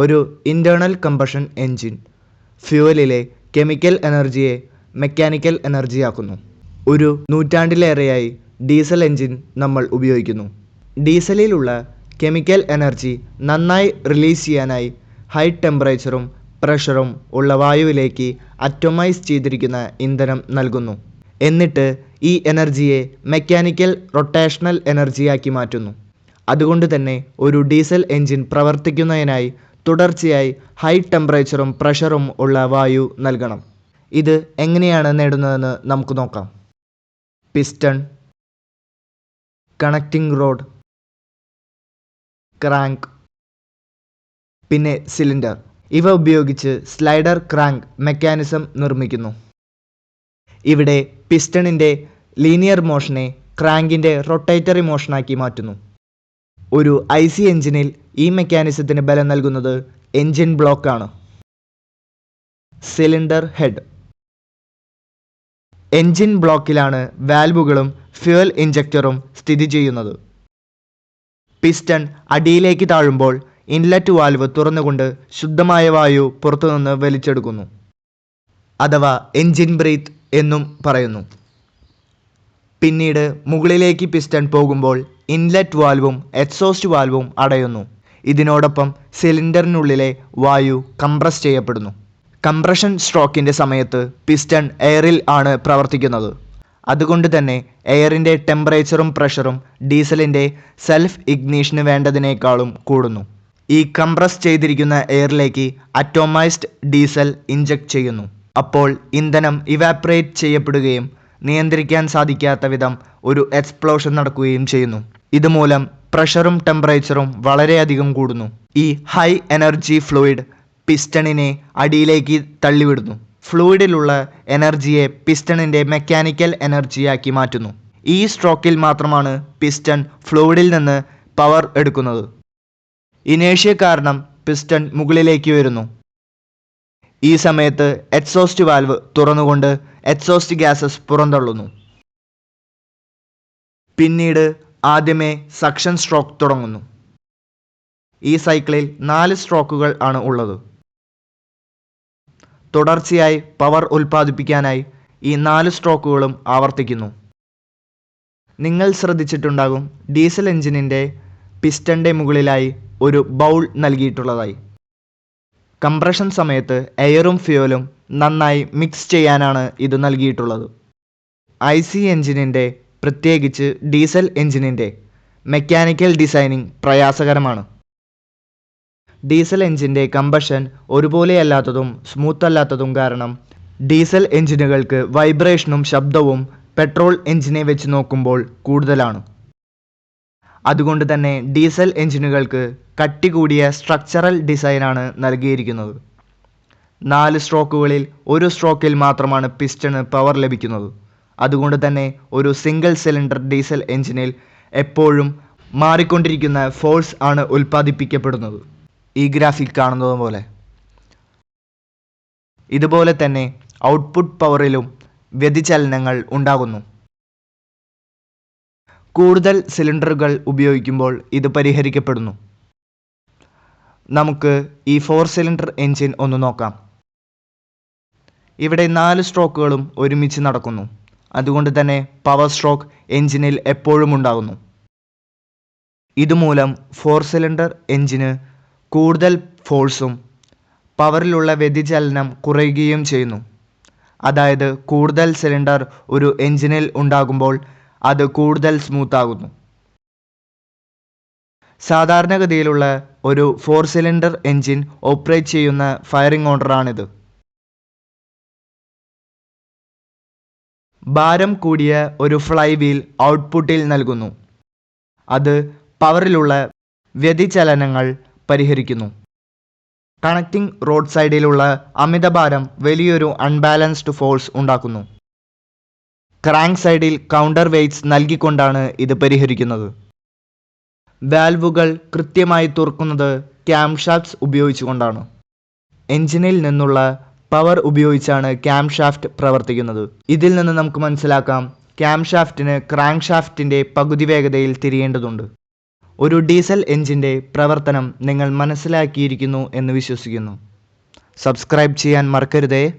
ഒരു internal combustion engine ഫ്യൂവലിലെ chemical എനർജിയെ മെക്കാനിക്കൽ എനർജിയാക്കുന്നു ഒരു നൂറ്റാണ്ടിലേറെയായി ഡീസൽ എൻജിൻ നമ്മൾ ഉപയോഗിക്കുന്നു. ഡീസലിലുള്ള കെമിക്കൽ എനർജി നന്നായി റിലീസ് ചെയ്യാനായി ഹൈ ടെമ്പറേച്ചറും പ്രഷറും ഉള്ള വായുവിലേക്ക് അറ്റോമൈസ് ചെയ്തിരിക്കുന്ന ഇന്ധനം നൽകുന്നു. എന്നിട്ട് ഈ എനർജിയെ മെക്കാനിക്കൽ റൊട്ടേഷണൽ എനർജിയാക്കി മാറ്റുന്നു. അതുകൊണ്ട് തന്നെ ഒരു ഡീസൽ എൻജിൻ പ്രവർത്തിക്കുന്നതിനായി തുടർച്ചയായി ഹൈ ടെമ്പറേച്ചറും പ്രഷറും ഉള്ള വായു നൽകണം. ഇത് എങ്ങനെയാണ് നേടുന്നതെന്ന് നമുക്ക് നോക്കാം. പിസ്റ്റൺ കണക്റ്റിംഗ് റോഡ് ക്രാങ്ക് പിന്നെ സിലിണ്ടർ ഇവ ഉപയോഗിച്ച് സ്ലൈഡർ ക്രാങ്ക് മെക്കാനിസം നിർമ്മിക്കുന്നു. ഇവിടെ പിസ്റ്റണിന്റെ ലീനിയർ മോഷനെ ക്രാങ്കിന്റെ റൊട്ടേറ്ററി മോഷനാക്കി മാറ്റുന്നു. ഒരു ഐ സി എഞ്ചിനിൽ ഈ മെക്കാനിസത്തിന് ബലം നൽകുന്നത് എൻജിൻ ബ്ലോക്കാണ് സിലിണ്ടർ ഹെഡ് എൻജിൻ ബ്ലോക്കിലാണ് വാൽവുകളും ഫ്യുവൽ ഇഞ്ചക്ടറും സ്ഥിതി ചെയ്യുന്നത്. പിസ്റ്റൺ അടിയിലേക്ക് താഴുമ്പോൾ ഇൻലെറ്റ് വാൽവ് തുറന്നുകൊണ്ട് ശുദ്ധമായ വായു പുറത്തുനിന്ന് വലിച്ചെടുക്കുന്നു. അഥവാ എൻജിൻ ബ്രീത്ത് എന്നും പറയുന്നു. പിന്നീട് മുകളിലേക്ക് പിസ്റ്റൺ പോകുമ്പോൾ ഇൻലെറ്റ് വാൽവും എക്സോസ്റ്റ് വാൽവും അടയുന്നു. ഇതിനോടൊപ്പം സിലിണ്ടറിനുള്ളിലെ വായു കംപ്രസ് ചെയ്യപ്പെടുന്നു. കംപ്രഷൻ സ്ട്രോക്കിന്റെ സമയത്ത് പിസ്റ്റൺ എയറിൽ ആണ് പ്രവർത്തിക്കുന്നത്. അതുകൊണ്ട് തന്നെ എയറിന്റെ ടെമ്പറേച്ചറും പ്രഷറും ഡീസലിന്റെ സെൽഫ് ഇഗ്നീഷന് വേണ്ടതിനേക്കാളും കൂടുന്നു. ഈ കംപ്രസ് ചെയ്തിരിക്കുന്ന എയറിലേക്ക് അറ്റോമൈസ്ഡ് ഡീസൽ ഇഞ്ചക്ട് ചെയ്യുന്നു. അപ്പോൾ ഇന്ധനം ഇവാപ്പറേറ്റ് ചെയ്യപ്പെടുകയും നിയന്ത്രിക്കാൻ സാധിക്കാത്ത വിധം ഒരു എക്സ്പ്ലോഷൻ നടക്കുകയും ചെയ്യുന്നു. ഇതുമൂലം പ്രഷറും ടെമ്പറേച്ചറും വളരെയധികം കൂടുന്നു. ഈ ഹൈ എനർജി ഫ്ലൂയിഡ് പിസ്റ്റണിനെ അടിയിലേക്ക് തള്ളിവിടുന്നു. ഫ്ലൂയിഡിലുള്ള എനർജിയെ പിസ്റ്റണിന്റെ മെക്കാനിക്കൽ എനർജിയാക്കി മാറ്റുന്നു. ഈ സ്ട്രോക്കിൽ മാത്രമാണ് പിസ്റ്റൺ ഫ്ലൂയിഡിൽ നിന്ന് പവർ എടുക്കുന്നത്. ഇനേഷ്യ കാരണം പിസ്റ്റൺ മുകളിലേക്ക് വരുന്നു. ഈ സമയത്ത് എക്സോസ്റ്റ് വാൽവ് തുറന്നുകൊണ്ട് എക്സോസ്റ്റ് ഗ്യാസസ് പുറന്തള്ളുന്നു. പിന്നീട് ആദ്യമേ സക്ഷൻ സ്ട്രോക്ക് തുടങ്ങുന്നു. ഈ സൈക്കിളിൽ നാല് സ്ട്രോക്കുകൾ ആണ് ഉള്ളത്. തുടർച്ചയായി പവർ ഉൽപ്പാദിപ്പിക്കാനായി ഈ നാല് സ്ട്രോക്കുകളും ആവർത്തിക്കുന്നു. നിങ്ങൾ ശ്രദ്ധിച്ചിട്ടുണ്ടാകും ഡീസൽ എഞ്ചിനിന്റെ പിസ്റ്റന്റെ മുകളിലായി ഒരു ബൗൾ നൽകിയിട്ടുള്ളതായി. കംപ്രഷൻ സമയത്ത് എയറും ഫ്യൂവലും നന്നായി മിക്സ് ചെയ്യാനാണ് ഇത് നൽകിയിട്ടുള്ളത്. ഐ സി എഞ്ചിനിന്റെ പ്രത്യേകിച്ച് ഡീസൽ എഞ്ചിനിന്റെ മെക്കാനിക്കൽ ഡിസൈനിങ് പ്രയാസകരമാണ്. ഡീസൽ എഞ്ചിന്റെ കമ്പഷൻ ഒരുപോലെയല്ലാത്തതും സ്മൂത്ത് അല്ലാത്തതും കാരണം ഡീസൽ എഞ്ചിനുകൾക്ക് വൈബ്രേഷനും ശബ്ദവും പെട്രോൾ എഞ്ചിനെ വെച്ച് നോക്കുമ്പോൾ കൂടുതലാണ്. അതുകൊണ്ട് തന്നെ ഡീസൽ എഞ്ചിനുകൾക്ക് കട്ടി കൂടിയ സ്ട്രക്ചറൽ ഡിസൈനാണ് നൽകിയിരിക്കുന്നത്. നാല് സ്ട്രോക്കുകളിൽ ഒരു സ്ട്രോക്കിൽ മാത്രമാണ് പിസ്റ്റണ് പവർ ലഭിക്കുന്നത്. അതുകൊണ്ട് തന്നെ ഒരു സിംഗിൾ സിലിണ്ടർ ഡീസൽ എഞ്ചിനിൽ എപ്പോഴും മാറിക്കൊണ്ടിരിക്കുന്ന ഫോഴ്സ് ആണ് ഉൽപ്പാദിപ്പിക്കപ്പെടുന്നത്. ഈ ഗ്രാഫിൽ കാണുന്നത് പോലെ. ഇതുപോലെ തന്നെ ഔട്ട്പുട്ട് പവറിലും വ്യതിചലനങ്ങൾ ഉണ്ടാകുന്നു. കൂടുതൽ സിലിണ്ടറുകൾ ഉപയോഗിക്കുമ്പോൾ ഇത് പരിഹരിക്കപ്പെടുന്നു. നമുക്ക് ഈ ഫോർ സിലിണ്ടർ എൻജിൻ ഒന്ന് നോക്കാം. ഇവിടെ നാല് സ്ട്രോക്കുകളും ഒരുമിച്ച് നടക്കുന്നു. അതുകൊണ്ട് തന്നെ പവർ സ്ട്രോക്ക് എഞ്ചിനിൽ എപ്പോഴും ഉണ്ടാകുന്നു. ഇതുമൂലം ഫോർ സിലിണ്ടർ എഞ്ചിന് കൂടുതൽ ഫോഴ്സും പവറിലുള്ള വ്യതിചലനം കുറയുകയും ചെയ്യുന്നു. അതായത് കൂടുതൽ സിലിണ്ടർ ഒരു എഞ്ചിനിൽ ഉണ്ടാകുമ്പോൾ അത് കൂടുതൽ സ്മൂത്ത് ആകുന്നു. സാധാരണഗതിയിലുള്ള ഒരു ഫോർ സിലിണ്ടർ എഞ്ചിൻ ഓപ്പറേറ്റ് ചെയ്യുന്ന ഫയറിംഗ് ഓർഡറാണിത് ഭാരം കൂടിയ ഒരു ഫ്ലൈ വീൽ ഔട്ട്പുട്ടിൽ നൽകുന്നു. അത് പവറിലുള്ള വ്യതിചലനങ്ങൾ പരിഹരിക്കുന്നു. കണക്റ്റിംഗ് റോഡ് സൈഡിലുള്ള അമിതഭാരം വലിയൊരു അൺബാലൻസ്ഡ് ഫോഴ്സ് ഉണ്ടാക്കുന്നു. ക്രാങ്ക് സൈഡിൽ കൗണ്ടർ വെയ്റ്റ്സ് നൽകിക്കൊണ്ടാണ് ഇത് പരിഹരിക്കുന്നത്. വാൽവുകൾ കൃത്യമായി തുറക്കുന്നത് ക്യാംഷാഫ്റ്റ്സ് ഉപയോഗിച്ചുകൊണ്ടാണ്. എഞ്ചിനിൽ നിന്നുള്ള പവർ ഉപയോഗിച്ചാണ് ക്യാം ഷാഫ്റ്റ് പ്രവർത്തിക്കുന്നത്. ഇതിൽ നിന്ന് നമുക്ക് മനസ്സിലാക്കാം ക്യാം ഷാഫ്റ്റിന് ക്രാങ്ക് ഷാഫ്റ്റിന്റെ പകുതി വേഗതയിൽ തിരിയേണ്ടതുണ്ട്. ഒരു ഡീസൽ എഞ്ചിന്റെ പ്രവർത്തനം നിങ്ങൾ മനസ്സിലാക്കിയിരിക്കുന്നു എന്ന് വിശ്വസിക്കുന്നു. സബ്സ്ക്രൈബ് ചെയ്യാൻ മറക്കരുതേ.